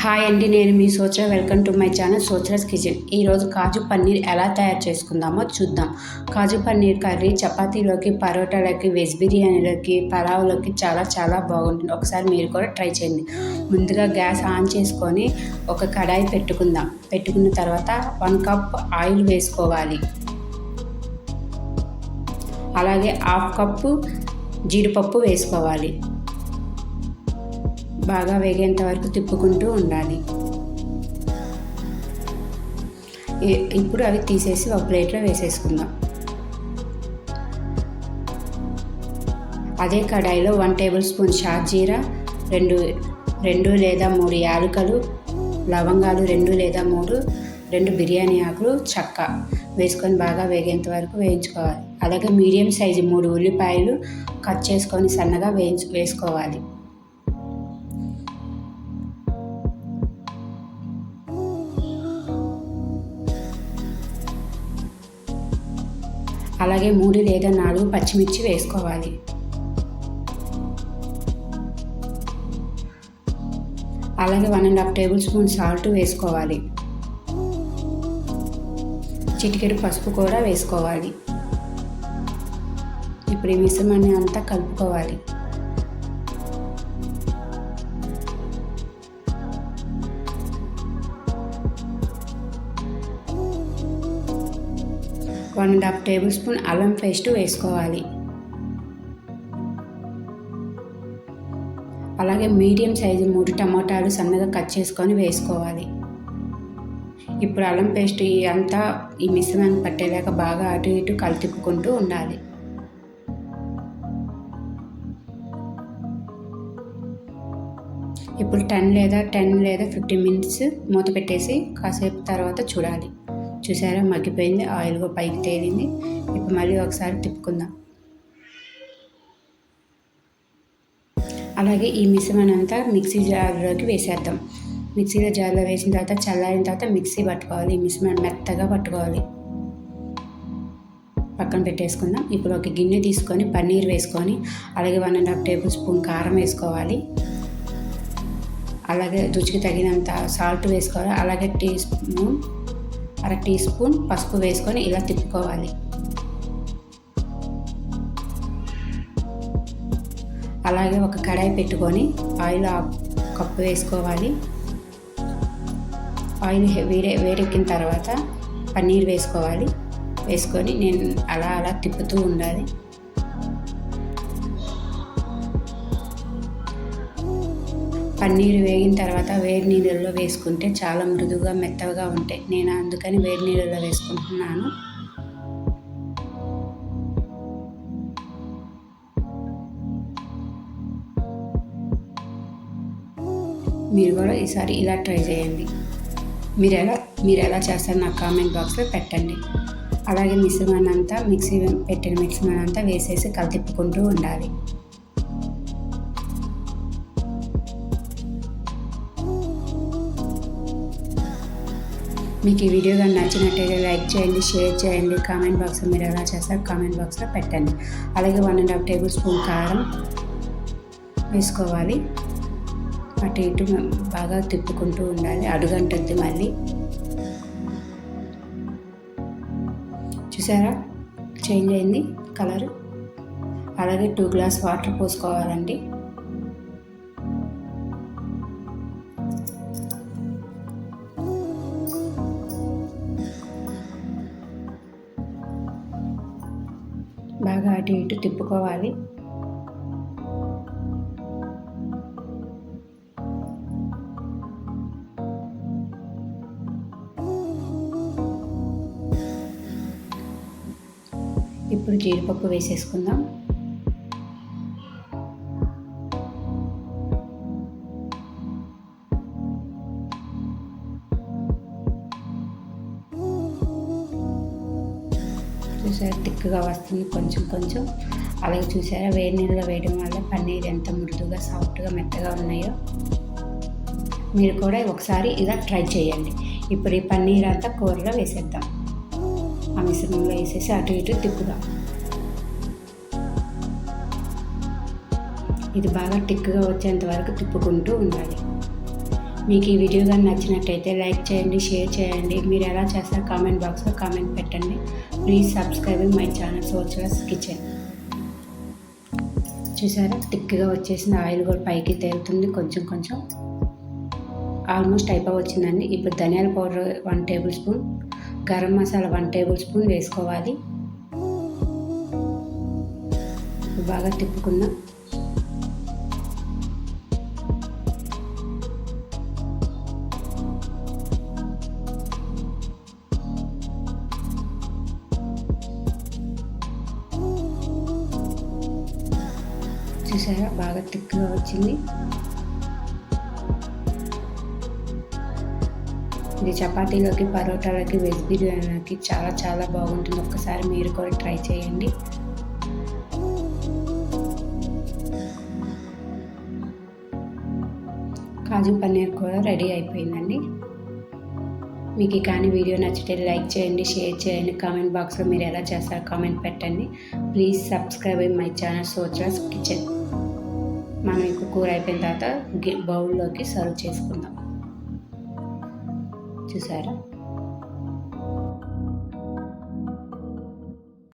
Hi అండి నేను మీ Sochara welcome to my channel Sochara's kitchen. ఈరోజు కాజు పన్నీర్ ఎలా తయారు చేసుకుందామో చూద్దాం. కాజు పన్నీర్ కర్రీ చపాతీలోకి పరోటాలకి వెజ్ బిర్యానీలోకి పలావ్లోకి చాలా చాలా బాగుంటుంది. ఒకసారి మీరు కూడా ట్రై చేయండి. ముందుగా గ్యాస్ ఆన్ చేసుకొని ఒక కడాయి పెట్టుకుందాం. పెట్టుకున్న తర్వాత వన్ కప్ ఆయిల్ వేసుకోవాలి. అలాగే హాఫ్ కప్పు జీడిపప్పు వేసుకోవాలి. బాగా వేగేంత వరకు తిప్పుకుంటూ ఉండాలి. ఇప్పుడు అవి తీసేసి ఒక ప్లేట్లో వేసేసుకుందాం. అదే కడాయిలో వన్ టేబుల్ స్పూన్ షాజీరా రెండు రెండు లేదా మూడు యాలకులు లవంగాలు రెండు లేదా మూడు రెండు బిర్యానీ ఆకులు చక్క వేసుకొని బాగా వేగేంత వరకు వేయించుకోవాలి. అలాగే మీడియం సైజు మూడు ఉల్లిపాయలు కట్ చేసుకొని సన్నగా వేయించు వేసుకోవాలి. అలాగే మూడు లేదా నాలుగు పచ్చిమిర్చి వేసుకోవాలి. అలాగే one and half tablespoon salt వేసుకోవాలి. చిటికెడు పసుపు కూడా వేసుకోవాలి. ఇప్పుడు ఈ మిశ్రమాన్ని అంతా కలుపుకోవాలి. One and half tablespoon అల్లం పేస్ట్ వేసుకోవాలి. అలాగే మీడియం సైజు మూడు టమాటాలు సన్నగా కట్ చేసుకొని వేసుకోవాలి. ఇప్పుడు అల్లం పేస్ట్ అంతా ఈ మిశ్రమాన్ని పట్టేలాగా బాగా అటు ఇటు కలితిప్పుకుంటూ ఉండాలి. ఇప్పుడు టెన్ లేదా టెన్ లేదా ఫిఫ్టీన్ మినిట్స్ మూత పెట్టేసి కాసేపు తర్వాత చూడాలి. చూసారా? మగ్గిపోయింది. ఆయిల్ పైకి తేలింది. ఇప్పుడు మళ్ళీ ఒకసారి తిప్పుకుందాం. అలాగే ఈ మిశ్రమనంతా అంతా మిక్సీ జార్లోకి వేసేద్దాం. మిక్సీలో జార్లో వేసిన తర్వాత చల్లారిన తర్వాత మిక్సీ పట్టుకోవాలి. ఈ మిశ్రమాన్ని మెత్తగా పట్టుకోవాలి. పక్కన పెట్టేసుకుందాం. ఇప్పుడు ఒక గిన్నె తీసుకొని పన్నీర్ వేసుకొని అలాగే one and half tablespoon కారం వేసుకోవాలి. అలాగే రుచికి తగినంత సాల్ట్ వేసుకోవాలి. అలాగే టీ స్పూన్ అర టీ స్పూన్ పసుపు వేసుకొని ఇలా తిప్పుకోవాలి. అలాగే ఒక కడాయి పెట్టుకొని ఆయిల్ కప్పు వేసుకోవాలి. ఆయిల్ వేరే వేడెక్కిన తర్వాత పన్నీర్ వేసుకోవాలి. వేసుకొని నేను అలా అలా తిప్పుతూ ఉండాలి. పన్నీరు వేగిన తర్వాత వేడి నీళ్ళల్లో వేసుకుంటే చాలా మృదువుగా మెత్తగా ఉంటాయి. నేను అందుకని వేడి నీళ్ళల్లో వేసుకుంటున్నాను. మీరు కూడా ఈసారి ఇలా ట్రై చేయండి. మీరు ఎలా మీరు ఎలా చేస్తారు నాకు కామెంట్ బాక్స్లో పెట్టండి. అలాగే మిశ్రమాన్ని అంతా మిక్సీ పెట్టిన మిశ్రమాన్ని అంతా వేసేసి కలితిప్పుకుంటూ ఉండాలి. మీకు ఈ వీడియో కానీ నచ్చినట్టయితే లైక్ చేయండి షేర్ చేయండి కామెంట్ బాక్స్లో మీరు ఎలా చేస్తారు కామెంట్ బాక్స్లో పెట్టండి. అలాగే one and half tablespoon కారం వేసుకోవాలి. అటు ఇటు బాగా తిప్పుకుంటూ ఉండాలి. అడుగంటుంది మళ్ళీ. చూసారా? చేంజ్ అయింది కలర్. అలాగే టూ గ్లాస్ వాటర్ పోసుకోవాలండి. బాగా అటు ఇటు తిప్పుకోవాలి. ఇప్పుడు జీడిపప్పు వేసేసుకుందాం. చూసారు? థిక్గా వస్తుంది. కొంచెం కొంచెం. అలాగే చూసారా? వేడి నీళ్ళలో వేయడం వల్ల పన్నీర్ ఎంత మృదుగా సాఫ్ట్గా మెత్తగా ఉన్నాయో మీరు కూడా ఒకసారి ఇలా ట్రై చేయండి. ఇప్పుడు ఈ పన్నీర్ అంతా కూరలో వేసేద్దాం. ఆ మిశ్రమంలో వేసేసి అటు ఇటు తిప్పుదాం. ఇది బాగా టిక్గా వచ్చేంత వరకు తిప్పుకుంటూ ఉండాలి. మీకు ఈ వీడియో కానీ నచ్చినట్టయితే లైక్ చేయండి షేర్ చేయండి. మీరు ఎలా చేస్తారో కామెంట్ బాక్స్లో కామెంట్ పెట్టండి. Please subscribe my channel సోచరస్ kitchen చూసారా? థిక్గా వచ్చేసిన ఆయిల్ కూడా పైకి తేలుతుంది. కొంచెం కొంచెం ఆల్మోస్ట్ అయిపోయి వచ్చిందండి ఇప్పుడు ధనియాల powder one tablespoon garam masala one tablespoon వేసుకోవాలి. బాగా తిప్పుకుందాం. చూసారా? బాగా థిక్గా వచ్చింది. ఇది చపాతీలోకి పరోటాలకి వెజ్ బిర్యానీకి చాలా చాలా బాగుంటుంది. ఒక్కసారి మీరు కూడా ట్రై చేయండి. కాజు పన్నీర్ కూడా రెడీ అయిపోయిందండి. మీకు కానీ వీడియో నచ్చితే లైక్ చేయండి షేర్ చేయండి. కామెంట్ బాక్స్లో మీరు ఎలా చేస్తారో కామెంట్ పెట్టండి. ప్లీజ్ సబ్స్క్రైబ్ మై ఛానల్ సోచరాస్ కిచెన్. మనం ఇంకా కూర అయిపోయిన తర్వాత బౌల్లోకి సర్వ్ చేసుకుందాం. చూసారా?